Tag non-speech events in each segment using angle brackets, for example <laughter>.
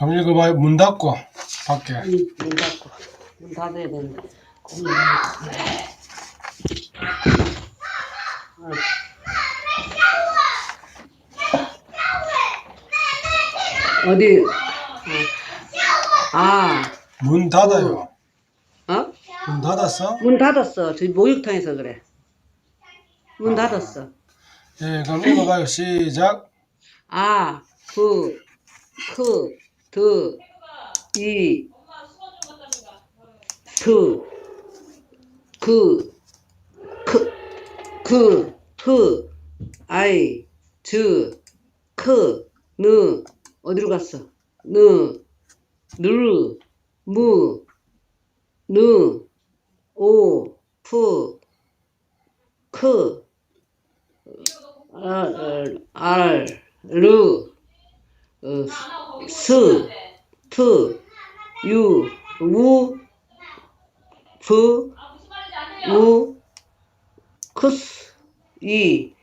그럼 읽어봐요. 문 닫고 밖에. 문, 문 닫고 문 닫아야 되는데 고민 어. 어디 어. 아 문 닫아요. 어? 문 닫았어? 문 닫았어 저희 목욕탕에서 그래 문 닫았어 예, 그럼 읽어봐요. 시작. 아, 그, 크, 드, 이, 트, 그, 크, 그, 트, 아이, 즈, 크, 느, 어디로 갔어? 느, 느, 무, 느, 오, 푸, 크, 알, 알, 르, 어, 스, 트, 유, 우, 프, 우, 크스, 이,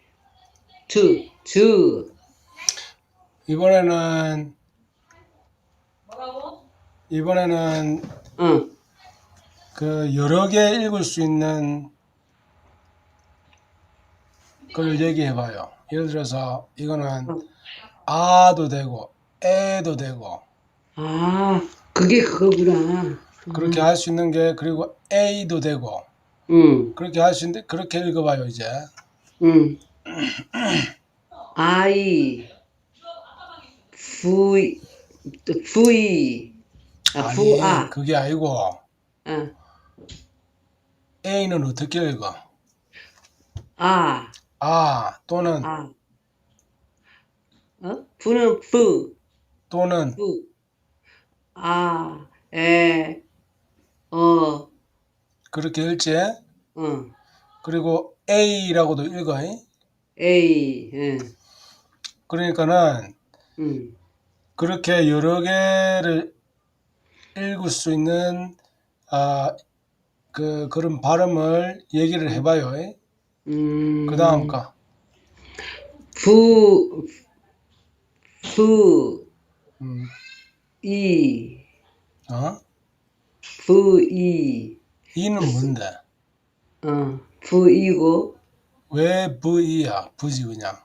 트, 즈, 이번에는 이번에는 응, 그 여러 개 읽을 수 있는 걸 얘기해 봐요. 예를 들어서 이거는 응. 아도 되고 에도 되고 아, 그게 그거구나. 그렇게 할 수 있는 게 그리고 A도 되고 응, 그렇게 할 수 있는데 그렇게 읽어봐요 이제 응. 아이, 부이, 부이, 아, 부, 아, 그게 아니고 아, A는 어떻게 읽어? 아, 아 또는 아. 어? 부는 부, 또는 부. 아, 에, 어, 그렇게 읽지 어, 그리고 A라고도 읽어 에이, 예, 그러니까는 음, 그렇게 여러 개를 읽을 수 있는 아, 그 그런 발음을 얘기를 해봐요. 음. 그 다음 거. 부, 부, 음, 이, 어? 부, 이, 이는 뭔데? 어, 부이고, 왜 V야? 부지 그냥.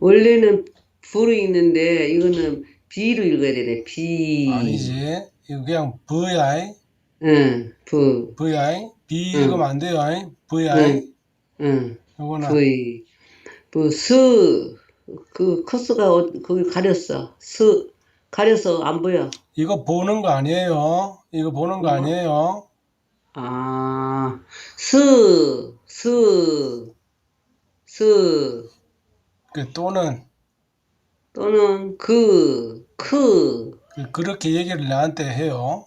원래는 부로 읽는데, 이거는 비로 읽어야 되네, 비. 아니지. 이거 그냥 V야. 응, 부. B 응. 읽으면 안 돼요. V야. 응. 응, 요거는 부이. 부, 스, 그, 커스가 어, 거기 가렸어. 스, 가려서 안 보여. 이거 보는 거 아니에요. 이거 보는 거 아니에요. 아, 스, 스, 스, 그 또는 또는 그, 크, 그- 그렇게 얘기를 나한테 해요.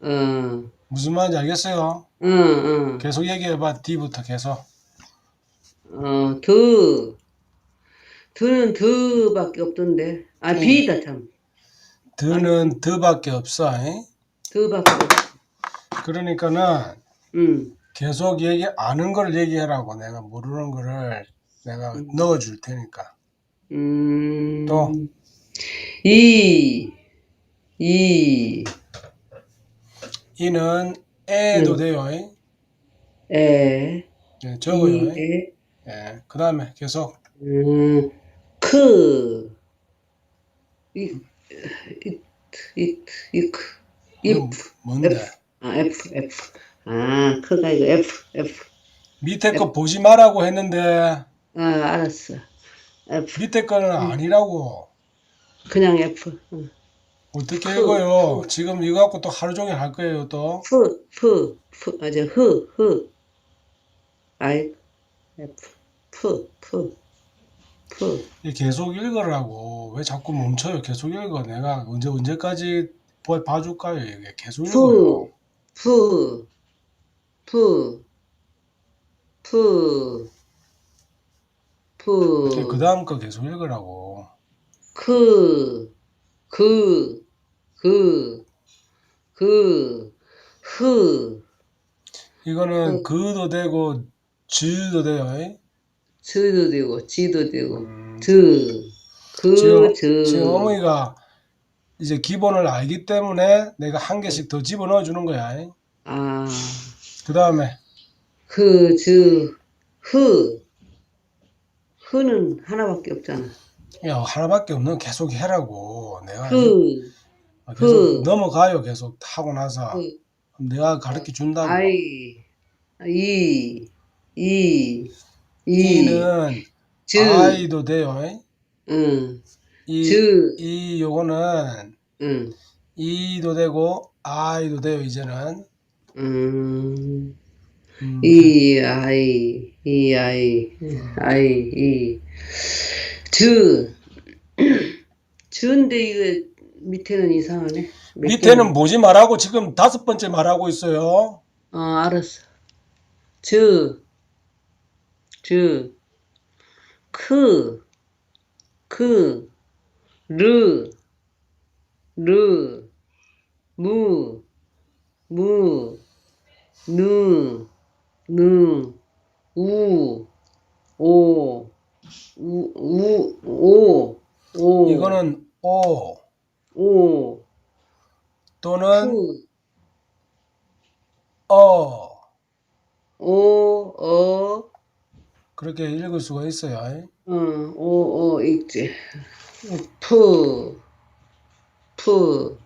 어, 무슨 말인지 알겠어요? 응, 응, 계속 얘기해봐. D부터 계속. 어, 드, 드는 드밖에 없던데. 아, 비다 참. 드는 드밖에 없어. 잉? 드밖에 없어. 그러니까는 응, 계속 얘기 아는 걸 얘기하라고 내가 모르는 거를 내가 넣어 줄 테니까. 음, 또? 이, 이, 이는 에도 응. 돼요. 잉? 에, 예, 적어요. 이, 잉? 에, 예. 그 다음에 계속 음, 크, 이, 이, 이, 이, 크, 이거 뭔데? F, 아, F, F. 아, 크가 이거 F, F. 밑에 거 보지 말라고 했는데 아, 알았어. F. 밑에 거는 아니라고. 그냥 F. 응. 어떻게 크, 읽어요? 지금 이거 갖고 또 하루 종일 할 거예요 또. 프, 프, 프, 아, 저, 흐, 흐. 아이, F. 프, 프, 프. 이 계속 읽으라고. 왜 자꾸 멈춰요? 계속 읽어. 내가 언제 언제까지 봐- 봐줄까요? 이게 계속 읽어요. 푸, 푸, 푸, 푸, 그 다음 거 계속 읽으라고. 크, 그, 그, 그, 흐, 이거는 그- 그도 되고 즈도 돼요. 잉? 즈도 되고, 지도 되고, 음, 드, 그, 지금, 저, 지금 어머니가 이제 기본을 알기 때문에 내가 한 개씩 더 집어넣어 주는 거야. 아, 그 다음에 그, 저, 흐. 흐는 하나밖에 없잖아. 야 하나밖에 없는 거 계속 해라고. 내가 흐, 계속 흐. 넘어가요 계속. 하고 나서. 흐. 내가 가르쳐 준다고. 아이, 이, 이, 이, 즈, 아이도 돼요. 응, 이, 즈, 이 요거는 응, 이도 되고 아이도 돼요 이제는. 음, 음, 이, 아이, 이, 아이, 아이, 이, 즈, <clears throat> 즈인데 이거 밑에는 이상하네. 몇 밑에는 개는- 뭐지 말하고 지금 다섯 번째 말하고 있어요. 어, 알았어. 즈, 즈, 크, 크, 르, 르, 무, 무, 느, 느, 우, 오, 우, 우, 오, 오, 이거는 오. 오, 또는 크, 어. 오, 어, 그렇게 읽을 수가 있어요 어, 오, 오, 있지. 푸, 푸,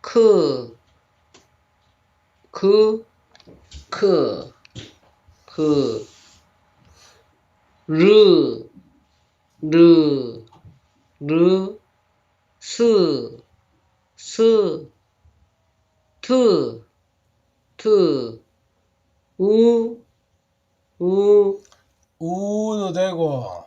크, 그, 크, 그, 르, 르, 르, 스, 스, 트, 트, 우, 우, 우도 되고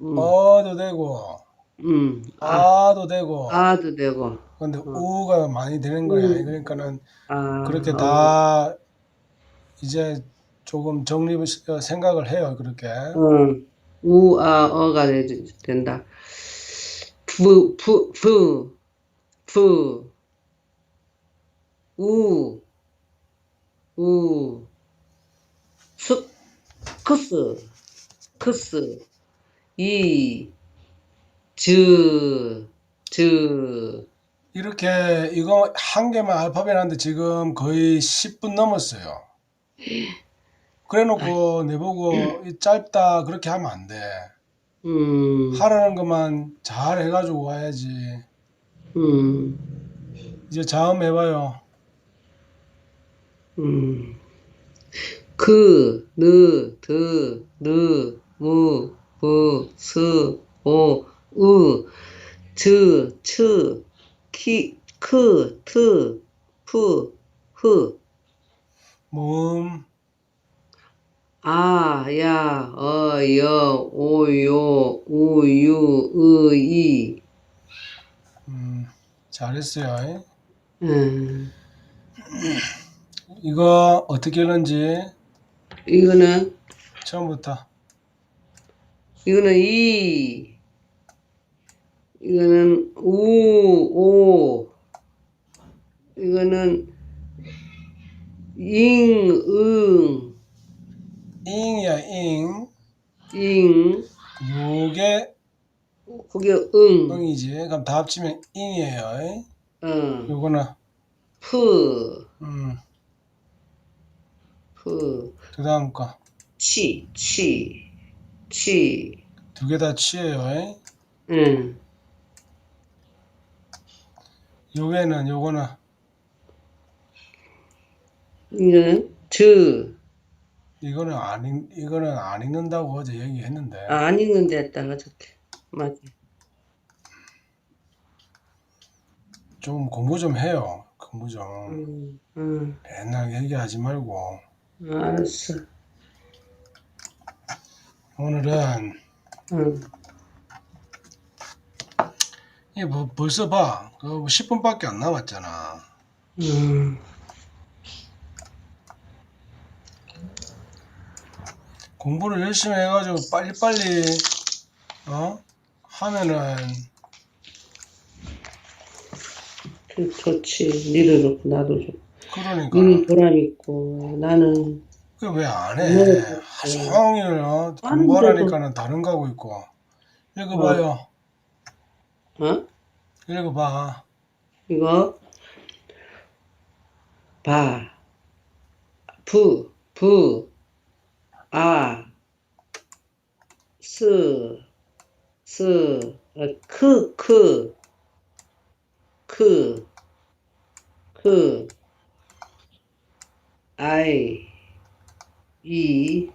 음, 어도 되고 음, 아, 아도 되고. 아도 되고, 근데 우가 많이 되는 거야. 음. 그러니까는 아, 그렇게 어, 다 이제 조금 정리 생각을 해요 그렇게. 응, 우, 아, 어가 되, 된다. 부, 부, 부, 부, 우, 우, 스, 크스, 크스, 이, 즈, 즈, 이렇게 이거 한 개만 알파벳 하는데 지금 거의 10분 넘었어요. 그래 놓고 내보고 이 짧다 그렇게 하면 안 돼. 음, 하라는 것만 잘 해가지고 와야지. 음, 이제 자음 해봐요. 음. 그, 느, 드, 느, 무, 부, 스, 오, 우, 즈, 츠, 키, 크, 트, 푸, 흐, 모음, 아, 야, 어, 여, 오, 요, 우, 유, 으, 이. 음, 잘했어요. 음, 이거 어떻게 하는지 이거는, 처음부터. 이거는 이, 이거는 우, 오, 이거는 잉, 응, 잉이야 잉. 잉, 요게 그게 응, 응이지. 그럼 다 합치면 잉이에요. 어, 요거는 푸, 음, 푸, 그 다음 거. 치, 치, 치, 두 개 다 치예요. 응, 요게는 요거는 이거는 즈, 이거는 안 읽, 이거는 안 읽는다고 어제 얘기했는데 아, 안 읽는데 했다가 저렇게, 맞아. 좀 공부 좀 해요. 공부 좀 응, 응, 맨날 얘기하지 말고 알았어, 오늘은 응, 이뭐 벌써 봐. 그 10분밖에 안 남았잖아. 응. 공부를 열심히 해가지고 빨리빨리 어 하면은 좋- 좋지. 니도 좋고 나도 좋고. 그러니까. 니는 보람 있고. 나는 그 왜 안 해? 네. 종일 어, 안 공부하라니까는 다른 거 하고 있고. 읽어봐요. 어? 읽어봐. 이거. 바, 부, 부, 아, 스, 스, 어, 크, 크, 크, 크, 아이, 이,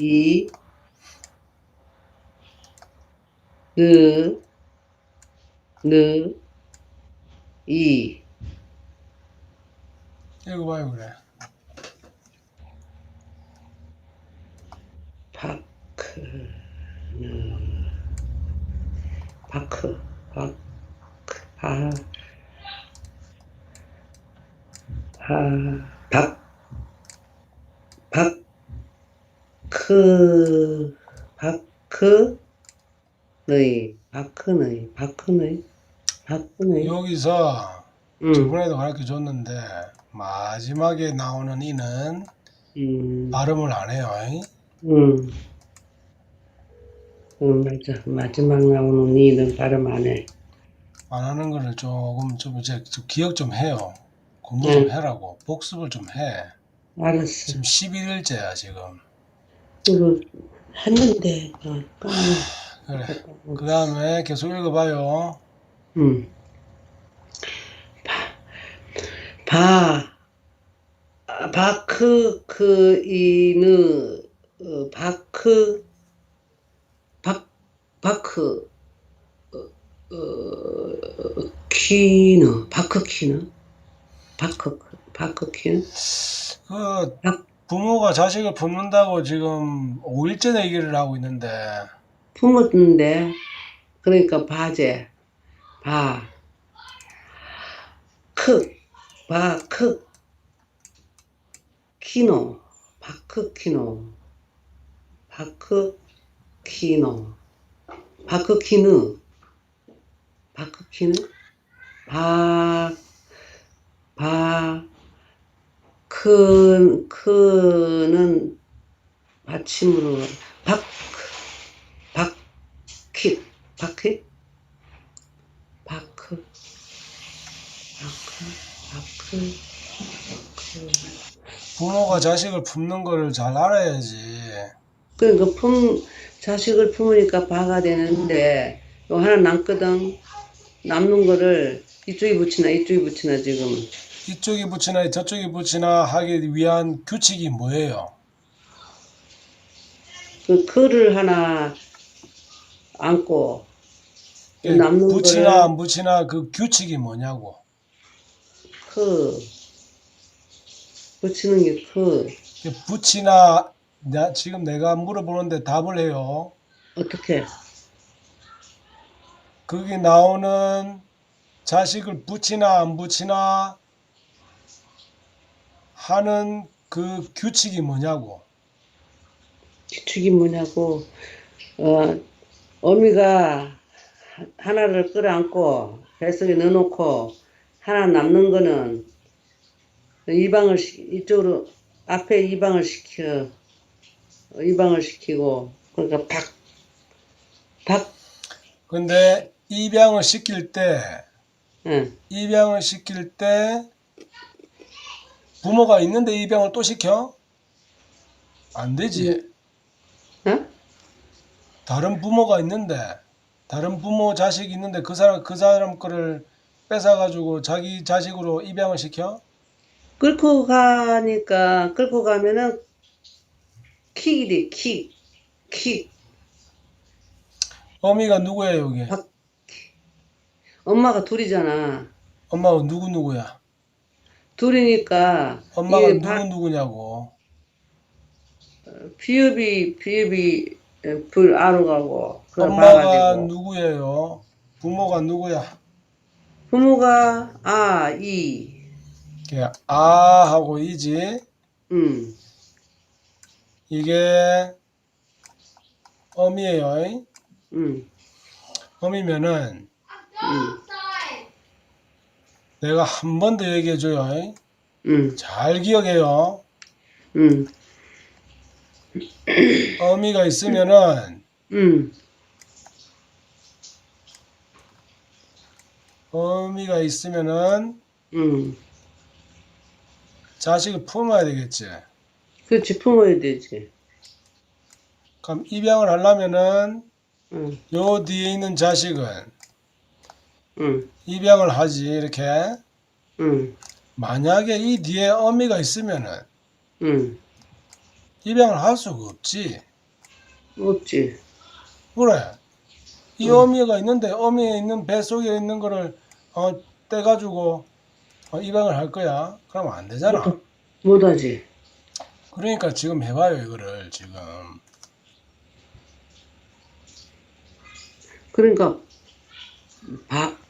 이, 느, 느, 이, 읽어봐요, 그래. 파크, 느, 파크, 파, 파, 박, 바크, 바크, 너희, 바크, 너희, 바크, 너희, 바크, 너희. 여기서 응, 저번에도 가르쳐 줬는데 마지막에 나오는 이는 음, 발음을 안 해요. 응. 응, 맞아. 마지막 나오는 이는 발음 안 해. 안 하는 거를 조금 좀 이제 좀 기억 좀 해요. 공부 좀 응. 해라고 복습을 좀 해. 알았어. 지금 11일째야 지금. 그거 했는데, 어, 그래. 그 다음에 계속 읽어봐요. 응. 바, 아, 바크, 그, 이느, 어, 바크, 박, 바크, 어, 어, 키너, 바크 키너, 바크, 바크 키너, 그 박, 부모가 자식을 품는다고 지금 5일째 얘기를 하고 있는데. 품었는데, 그러니까 바제, 바, 크, 바, 크, 키노, 바크 키노, 바크 키노, 바크 키누, 바크 키누, 바, 바, 크, 크는 받침으로, 박, 박킷, 박킷, 바크, 바크, 바크, 바크. 부모가 자식을 품는 거를 잘 알아야지. 그러니까 품, 자식을 품으니까 바가 되는데, 요 하나 남거든. 남는 거를 이쪽에 붙이나, 이쪽에 붙이나, 지금. 이쪽이 붙이나 저쪽이 붙이나 하기 위한 규칙이 뭐예요? 그 크를 하나 안고, 남는 붙이나 안 붙이나 그 규칙이 뭐냐고. 크, 붙이는 게 크. 붙이나 나 지금 내가 물어보는데 답을 해요. 어떻게? 거기 나오는 자식을 붙이나 안 붙이나 하는 그 규칙이 뭐냐고. 규칙이 뭐냐고, 어, 어미가 하- 하나를 끌어안고 뱃속에 넣어놓고 하나 남는 거는 이방을 시, 이쪽으로 앞에 이방을 시켜 이방을 시키고 그러니까 박, 박, 근데 입양을 시킬 때 응, 입양을 시킬 때 부모가 있는데 입양을 또 시켜? 안 되지. 어? 다른 부모가 있는데 다른 부모 자식이 있는데 그 사람 그 사람 거를 뺏어 가지고 자기 자식으로 입양을 시켜? 끌고 가니까 끌고 가면은 킥이 돼, 킥, 킥. 어미가 누구예요, 여기? 박, 엄마가 둘이잖아. 엄마가 누구 누구야? 둘이니까 엄마가 이게 누구 바- 누구냐고. 비읍이 비읍이 불 아로 가고 엄마가 봐가지고 누구예요? 부모가 누구야? 부모가 아이 이게 아 하고 이지. 음 이게 어미예요. 음, 어미면은 음, 내가 한 번 더 얘기해줘요. 음. 잘 기억해요. 음. 어미가 있으면은 음. 어미가 있으면은 음. 자식을 품어야 되겠지. 그렇지 품어야 되지. 그럼 입양을 하려면은 음. 요 뒤에 있는 자식은 응, 입양을 하지 이렇게 응, 만약에 이 뒤에 어미가 있으면은 응. 입양을 할 수가 없지. 없지. 그래. 이 음. 어미가 있는데 어미에 있는 배 속에 있는 거를 어, 떼가지고 어, 입양을 할 거야. 그러면 안 되잖아. 못하지. 그러니까 지금 해봐요 이거를 지금. 그러니까, 밥,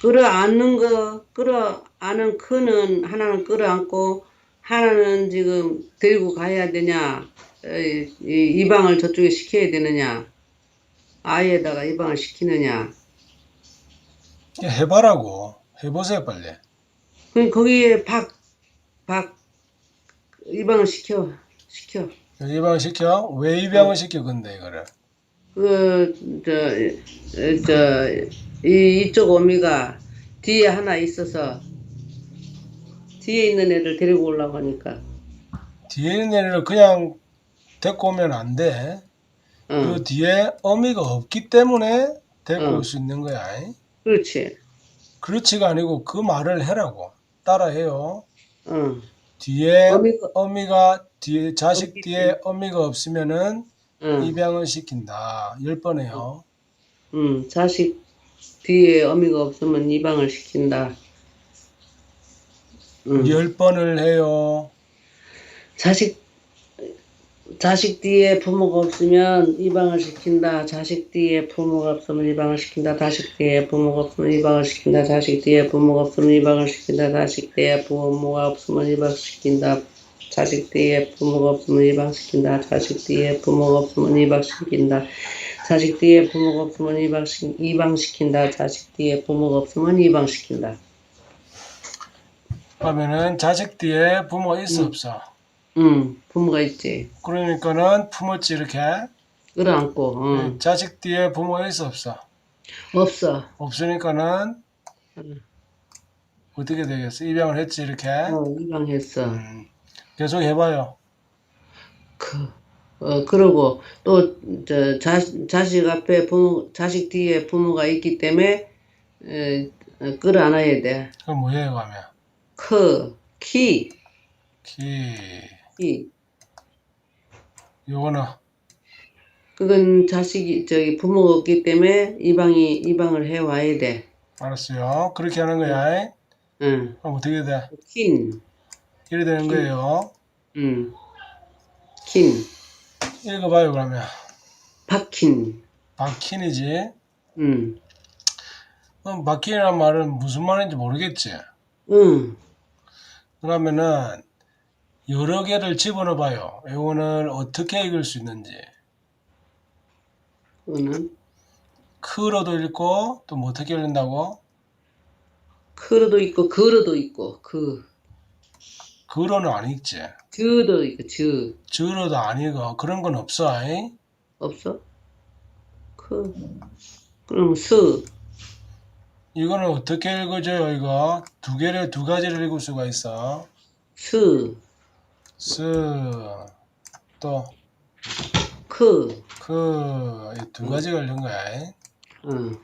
끌어안는 거, 끌어안은 큰은 하나는 끌어안고, 하나는 지금 데리고 가야 되냐, 에이, 이 입양을 저쪽에 시켜야 되느냐, 아이에다가 입양을 시키느냐. 해봐라고. 해보세요 빨리. 그 거기에 박, 박, 입양을 시켜, 시켜. 입양을 시켜? 왜 입양을 시켜 근데 이거를? 그, 저, 에, 저, 이, 이쪽 어미가 뒤에 하나 있어서, 뒤에 있는 애를 데리고 오려고 하니까, 뒤에 있는 애를 그냥 데리고 오면 안 돼. 응, 그 뒤에 어미가 없기 때문에 데리고 응. 올수 있는 거야. 그렇지, 그렇지가 아니고 그 말을 해라고. 따라해요. 응, 뒤에 어미가, 어미가 뒤에 자식 뒤에 어미가 없으면은 응, 입양을 시킨다. 열 번 해요. 응, 자식 뒤에 어미가 없으면 입양을 시킨다. 응, 열 번을 해요. 자식, 자식 뒤에 부모가 없으면 입양을 시킨다. 자식 뒤에 부모가 없으면 입양을 시킨다. 자식 뒤에 부모가 없으면 입양을 시킨다. 자식 뒤에 부모가 없으면 입양을 시킨다. 자식 뒤에 부모가 없으면 입양시킨다. 자식 뒤에 부모가 없으면 입양시킨다. 자식 뒤에 부모가 없으면 입양시킨다. 자식 뒤에 부모가 없으면 입양시, 입양시킨다. 자식 뒤에 부모가 없으면 입양시킨다. 그러면은 자식 뒤에 부모가 있어 없어. 응, 부모가 있지. 그러니까는 품었지 이렇게. 끌어안고, 응. 자식 뒤에 부모가 있어 없어. 없어. 없으니까는 응. 어떻게 되겠어? 입양을 했지 이렇게. 어, 입양했어. 음, 계속 해봐요. 그, 어, 그러고 또, 저, 자, 자식 앞에 부모, 자식 뒤에 부모가 있기 때문에, 에, 어, 끌어안아야 돼. 그럼 뭐예요 그러면? 크, 키, 키. 키. 요거는 그건 자식이, 저기, 부모가 없기 때문에 입양이, 입양을 해 와야 돼. 알았어요. 그렇게 하는 거야. 응. 그럼 어떻게 돼? 킨, 이래 되는 거예요. 응. 킨, 읽어봐요 그러면. 박킨, 박힌이지. 응. 그럼 박힌이란 말은 무슨 말인지 모르겠지. 응. 그러면은 여러 개를 집어넣어 봐요. 이거는 어떻게 읽을 수 있는지. 그거는, 크로도 읽고 또 뭐 어떻게 읽는다고? 크로도 있고, 그로도 있고, 그, 그로는 안 읽지. 즈도 있고, 즈. 저로도 안 읽어. 그런 건 없어. 아이? 없어? 그, 그럼 스, 이거는 어떻게 읽어줘요 이거? 두 개를 두 가지를 읽을 수가 있어. 스, 또, 크, 그, 이두 가지가 읽는 거야. 아이? 응,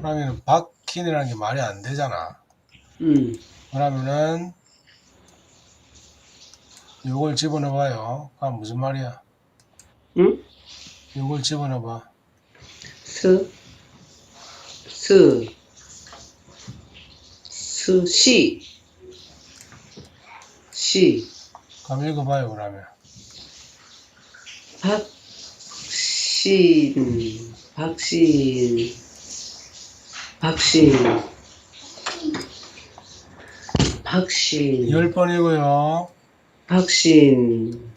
그러면 박힌이라는 게 말이 안 되잖아. 응, 그러면은 요걸 집어넣어봐요. 아 무슨 말이야? 응? 요걸 집어넣어봐. 스, 스, 스, 시, 시, 그럼 읽어봐요 그러면. 박신, 박신, 박신, 박신. 열번 읽어요. 박신,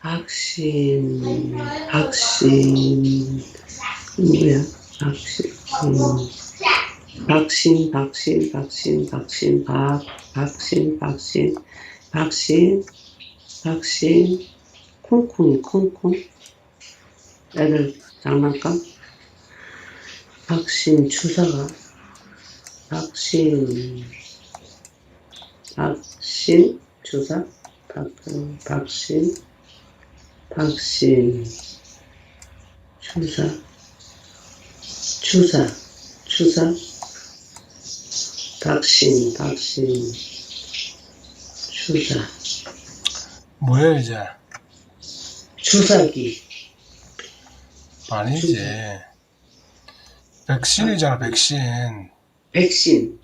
박신, 박신, 뭐야? 박신, 음. 박신, 박신, 박신, 박신, 박, 박신, 박신, 박신, 박신, 콩콩이 콩콩. 애들 장난감? 박신 추사가 박신 박신 추사 박 박신 박신 추사 추사 추사 박신 박신 추사 뭐야 이제? 추사기 아니지. 백신이잖아 백신. 백신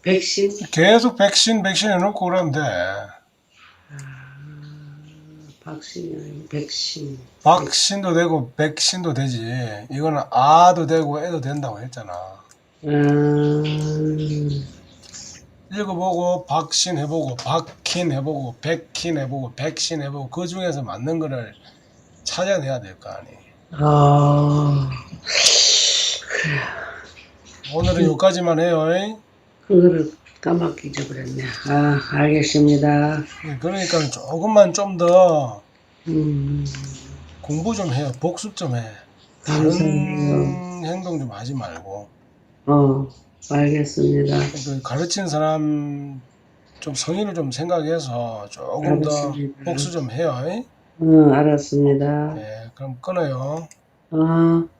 백신 계속 백신 백신 해놓고 그러면 돼. 박신이 아니고 백신 박신도 되고 백신도 되지. 이거는 아도 되고 애도 된다고 했잖아. 음, 읽어보고 박신 해보고 박힌 해보고 백힌 해보고 백신 해보고 그 중에서 맞는 거를 찾아내야 될 거 아니. 아, 오늘은 여기까지만 해요. 잉? 그거를 까맣게 잊어버렸네. 아, 알겠습니다. 그러니까 조금만 좀 더 음, 공부 좀 해요. 복습 좀 해. 다른 감사해요. 행동 좀 하지 말고. 어, 알겠습니다. 그 가르치는 사람 좀 성의를 좀 생각해서 조금 더 알겠습니다. 복수 좀 해요. 잉? 어, 알았습니다. 네, 그럼 끊어요. 어.